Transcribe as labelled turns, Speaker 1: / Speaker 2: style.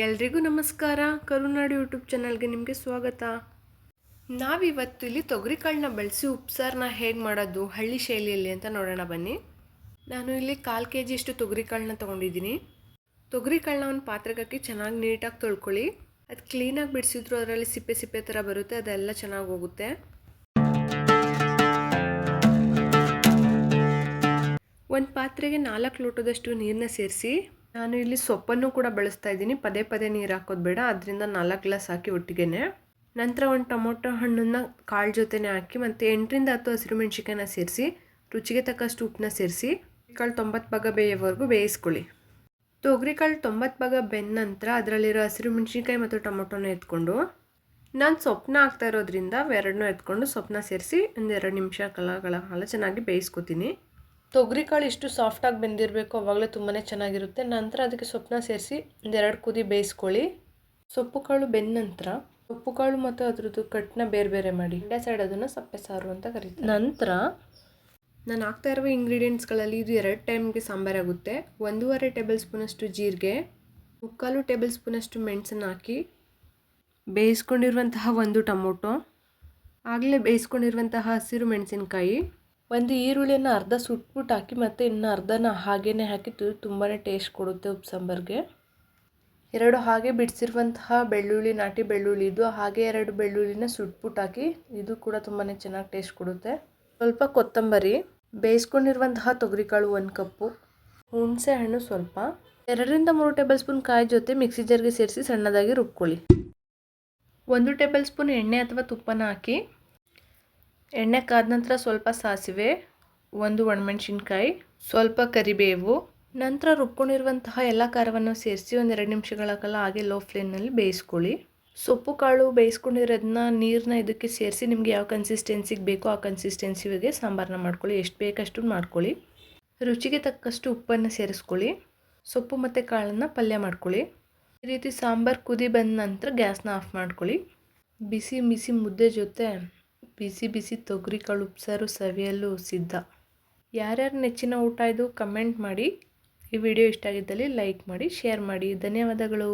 Speaker 1: ಎಲ್ರಿಗೂ ನಮಸ್ಕಾರ. ಕರುನಾಡು ಯೂಟ್ಯೂಬ್ ಚಾನಲ್ಗೆ ನಿಮಗೆ ಸ್ವಾಗತ. ನಾವಿವತ್ತು ಇಲ್ಲಿ ತೊಗರಿಕಾಳನ್ನ ಬಳಸಿ ಉಪ್ಸಾರನ್ನ ಹೇಗೆ ಮಾಡೋದು, ಹಳ್ಳಿ ಶೈಲಿಯಲ್ಲಿ ಅಂತ ನೋಡೋಣ ಬನ್ನಿ. ನಾನು ಇಲ್ಲಿ ಕಾಲು ಕೆ ಜಿಯಷ್ಟು ತೊಗರಿಕಾಳನ್ನ ತೊಗೊಂಡಿದ್ದೀನಿ. ತೊಗರಿಕಾಳನ್ನ ಒಂದು ಪಾತ್ರೆಗಾಕಿ ಚೆನ್ನಾಗಿ ನೀಟಾಗಿ ತೊಳ್ಕೊಳ್ಳಿ. ಅದು ಕ್ಲೀನಾಗಿ ಬಿಡಿಸಿದ್ರು ಅದರಲ್ಲಿ ಸಿಪ್ಪೆ ಸಿಪ್ಪೆ ಥರ ಬರುತ್ತೆ, ಅದೆಲ್ಲ ಚೆನ್ನಾಗಿ ಹೋಗುತ್ತೆ. ಒಂದು ಪಾತ್ರೆಗೆ ನಾಲ್ಕು ಲೋಟದಷ್ಟು ನೀರನ್ನ ಸೇರಿಸಿ ನಾನು ಇಲ್ಲಿ ಸೊಪ್ಪನ್ನು ಕೂಡ ಬಳಸ್ತಾ ಇದ್ದೀನಿ. ಪದೇ ಪದೇ ನೀರು ಹಾಕೋದು ಬೇಡ. ಅದರಿಂದ ನಾಲ್ಕು ಗ್ಲಾಸ್ ಹಾಕಿ ಒಟ್ಟಿಗೆನೆ. ನಂತರ ಒಂದು ಟೊಮೊಟೊ ಹಣ್ಣನ್ನು ಕಾಳು ಜೊತೆನೆ ಹಾಕಿ ಮತ್ತು ಎಂಟರಿಂದ ಹತ್ತು ಹಸಿರು ಮೆಣಸಿಕಾಯನ್ನ ಸೇರಿಸಿ, ರುಚಿಗೆ ತಕ್ಕಷ್ಟು ಉಪ್ಪನ್ನ ಸೇರಿಸಿ ಕಾಳು ತೊಂಬತ್ತು ಭಾಗ ಬೇಯೋವರೆಗೂ ಬೇಯಿಸ್ಕೊಳ್ಳಿ. ತೊಗರಿಕಾಳು ತೊಂಬತ್ತು ಭಾಗ ಬೆಂದ ನಂತರ ಅದರಲ್ಲಿರೋ ಹಸಿರು ಮೆಣಸಿನ್ಕಾಯಿ ಮತ್ತು ಟೊಮೊಟೊನ ಎತ್ಕೊಂಡು, ನಾನು ಸೊಪ್ಪನ್ನ ಹಾಕ್ತಾ ಇರೋದ್ರಿಂದ ಎರಡನ್ನೂ ಎತ್ಕೊಂಡು ಸೊಪ್ಪನ್ನ ಸೇರಿಸಿ ಒಂದು ಎರಡು ನಿಮಿಷ ಕಲಗಳ ಕಾಲ ಚೆನ್ನಾಗಿ ಬೇಯಿಸ್ಕೊತೀನಿ. ತೊಗರಿಕಾಳು ಇಷ್ಟು ಸಾಫ್ಟಾಗಿ ಬೆಂದಿರಬೇಕು, ಅವಾಗಲೇ ತುಂಬಾ ಚೆನ್ನಾಗಿರುತ್ತೆ. ನಂತರ ಅದಕ್ಕೆ ಸೊಪ್ಪನ್ನ ಸೇರಿಸಿ ಒಂದೆರಡು ಕುದಿ ಬೇಯಿಸ್ಕೊಳ್ಳಿ. ಸೊಪ್ಪು ಕಾಳು ಬೆಂದ ನಂತರ ಸೊಪ್ಪು ಕಾಳು ಮತ್ತು ಅದ್ರದ್ದು ಕಟ್ನ ಬೇರೆ ಬೇರೆ ಮಾಡಿ. ಇಂಡಿಯಾ ಸೈಡ್ ಅದನ್ನು ಸಪ್ಪೆ ಸಾರು ಅಂತ ಕರೀತಾರೆ. ನಂತರ ನಾನು ಹಾಕ್ತಾ ಇರುವ ಇಂಗ್ರೀಡಿಯೆಂಟ್ಸ್ಗಳಲ್ಲಿ ಇದು ಎರಡು ಟೈಮ್ಗೆ ಸಾಂಬಾರಾಗುತ್ತೆ ಒಂದೂವರೆ ಟೇಬಲ್ ಸ್ಪೂನಷ್ಟು ಜೀರಿಗೆ, ಮುಕ್ಕಾಲು ಟೇಬಲ್ ಸ್ಪೂನಷ್ಟು ಮೆಣಸನ್ನು ಹಾಕಿ ಬೇಯಿಸ್ಕೊಂಡಿರುವಂತಹ ಒಂದು ಟೊಮೊಟೊ, ಆಗಲೇ ಬೇಯಿಸ್ಕೊಂಡಿರುವಂತಹ ಹಸಿರು ಮೆಣಸಿನ್ಕಾಯಿ ಒಂದು ಈರುಳ್ಳಿಯನ್ನು ಅರ್ಧ ಸುಟ್ಬಿಟ್ಟು ಹಾಕಿ ಮತ್ತು ಇನ್ನು ಅರ್ಧನ ಹಾಗೆಯೇ ಹಾಕಿ ತುಂಬಾ ಟೇಸ್ಟ್ ಕೊಡುತ್ತೆ ಉಪ್ಪು ಎರಡು ಹಾಗೆ ಬಿಡಿಸಿರುವಂತಹ ಬೆಳ್ಳುಳ್ಳಿ, ನಾಟಿ ಬೆಳ್ಳುಳ್ಳಿ ಇದು. ಹಾಗೆ ಎರಡು ಬೆಳ್ಳುಳ್ಳಿನ ಸುಟ್ಬಿಟ್ಟು ಹಾಕಿ ಇದು ಕೂಡ ತುಂಬಾ ಚೆನ್ನಾಗಿ ಟೇಸ್ಟ್ ಕೊಡುತ್ತೆ. ಸ್ವಲ್ಪ ಕೊತ್ತಂಬರಿ, ಬೇಯಿಸ್ಕೊಂಡಿರುವಂತಹ ತೊಗರಿಕಾಳು ಒಂದು ಕಪ್ಪು, ಹುಣಸೆ ಹಣ್ಣು ಸ್ವಲ್ಪ. ಎರಡರಿಂದ ಮೂರು ಟೇಬಲ್ ಸ್ಪೂನ್ ಕಾಯಿ ಜೊತೆ ಮಿಕ್ಸಿ ಜಾರ್ಗೆ ಸೇರಿಸಿ ಸಣ್ಣದಾಗಿ ರುಬ್ಕೊಳ್ಳಿ. ಒಂದು ಟೇಬಲ್ ಸ್ಪೂನ್ ಎಣ್ಣೆ ಅಥವಾ ತುಪ್ಪನ ಹಾಕಿ ಎಣ್ಣೆ ಕಾದ ನಂತರ ಸ್ವಲ್ಪ ಸಾಸಿವೆ, ಒಂದು ಒಣಮೆಣ್ಸಿನ್ಕಾಯಿ, ಸ್ವಲ್ಪ ಕರಿಬೇವು, ನಂತರ ರುಬ್ಕೊಂಡಿರುವಂತಹ ಎಲ್ಲ ಖಾರವನ್ನು ಸೇರಿಸಿ ಒಂದೆರಡು ನಿಮಿಷಗಳ ಕಾಲ ಹಾಗೆ ಲೋ ಫ್ಲೇಮ್ನಲ್ಲಿ ಬೇಯಿಸ್ಕೊಳ್ಳಿ. ಸೊಪ್ಪು ಕಾಳು ಬೇಯಿಸ್ಕೊಂಡಿರೋದನ್ನ ನೀರನ್ನ ಇದಕ್ಕೆ ಸೇರಿಸಿ ನಿಮಗೆ ಯಾವ ಕನ್ಸಿಸ್ಟೆನ್ಸಿಗೆ ಬೇಕೋ ಆ ಕನ್ಸಿಸ್ಟೆನ್ಸಿಗೆ ಸಾಂಬಾರನ್ನ ಮಾಡ್ಕೊಳ್ಳಿ. ಎಷ್ಟು ಬೇಕಷ್ಟು ಮಾಡ್ಕೊಳ್ಳಿ. ರುಚಿಗೆ ತಕ್ಕಷ್ಟು ಉಪ್ಪನ್ನು ಸೇರಿಸ್ಕೊಳ್ಳಿ. ಸೊಪ್ಪು ಮತ್ತು ಕಾಳನ್ನು ಪಲ್ಯ ಮಾಡ್ಕೊಳ್ಳಿ. ಈ ರೀತಿ ಸಾಂಬಾರು ಕುದಿ ಬಂದ ನಂತರ ಗ್ಯಾಸ್ನ ಆಫ್ ಮಾಡ್ಕೊಳ್ಳಿ. ಬಿಸಿ ಬಿಸಿ ಮುದ್ದೆ ಜೊತೆ ಬಿಸಿ ಬಿಸಿ ತೊಗರಿ ಕಾಳು ಉಪ್ಸಾರು ಸವಿಯಲು ಸಿದ್ಧ. ಯಾರ್ಯಾರು ನೆಚ್ಚಿನ ಊಟ ಇದು, ಕಮೆಂಟ್ ಮಾಡಿ. ಈ ವಿಡಿಯೋ ಇಷ್ಟ ಆಗಿದ್ದಲ್ಲಿ ಲೈಕ್ ಮಾಡಿ, ಶೇರ್ ಮಾಡಿ. ಧನ್ಯವಾದಗಳು.